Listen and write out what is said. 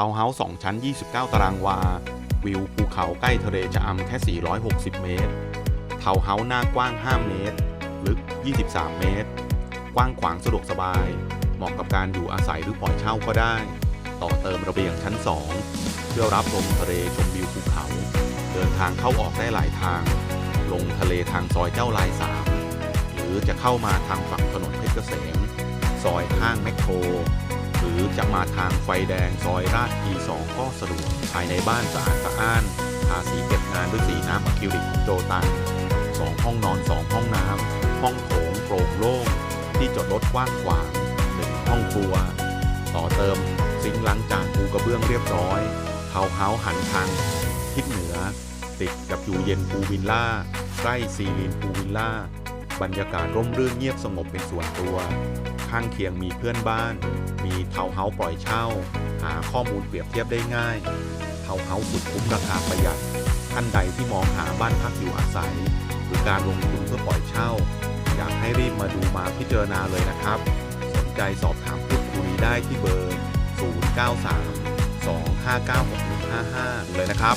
าวน์เฮาส์2ชั้น 29 ตารางวา วิวภูเขาใกล้ทะเลจะอำแค่ 460 เมตร ทาวน์เฮาส์หน้ากว้าง 5 เมตร ลึก 23 เมตร กว้างขวางสะดวกสบาย เหมาะกับการอยู่อาศัยหรือปล่อยเช่าก็ได้ ต่อเติมระเบียงชั้น 2 เพื่อรับลมทะเลชมวิวภูเขา เดินทางเข้าออกได้หลายทาง ลงทะเลทางซอยเจ้าลายสามหรือจะเข้ามาทางฝั่งถนนเพชรเกษม ซอยข้างแมคโคร รือจะมาทางไฟแดงซอยราชีสองก็สะดวกภายในบ้านสะอาดสะอ้านทาสีเก็บงานด้วยสีน้ำอะคริลิกโจตันสองห้องนอนสองห้องน้ำห้องโถงโปร่งโล่งที่จอดรถกว้างขวางหนึ่งห้องครัว ต่อเติมซิงค์ล้างจานปูกระเบื้องเรียบร้อยเทาเฮาหันทางทิศเหนือ ติดกับอยู่เย็นพูวิลล่าใกล้ซีลีนพูวิลล่าบรรยากาศร่มรื่นเงียบสงบเป็นส่วนตัว ข้างเคียงมีเพื่อนบ้าน มีเทาวเฮาส์ปล่อยเช่า หาข้อมูลเปรียบเทียบได้ง่าย เทาวเฮาส์สุดคุ้มราคาประหยัด ท่านใดที่มองหาบ้านพักอยู่อาศัย หรือการลงทุนเพื่อปล่อยเช่า อยากให้รีบมาดูมาพิจารณาเลยนะครับ สนใจสอบถามพูดคุยได้ที่เบอร์ 093 259 6155 เลยนะครับ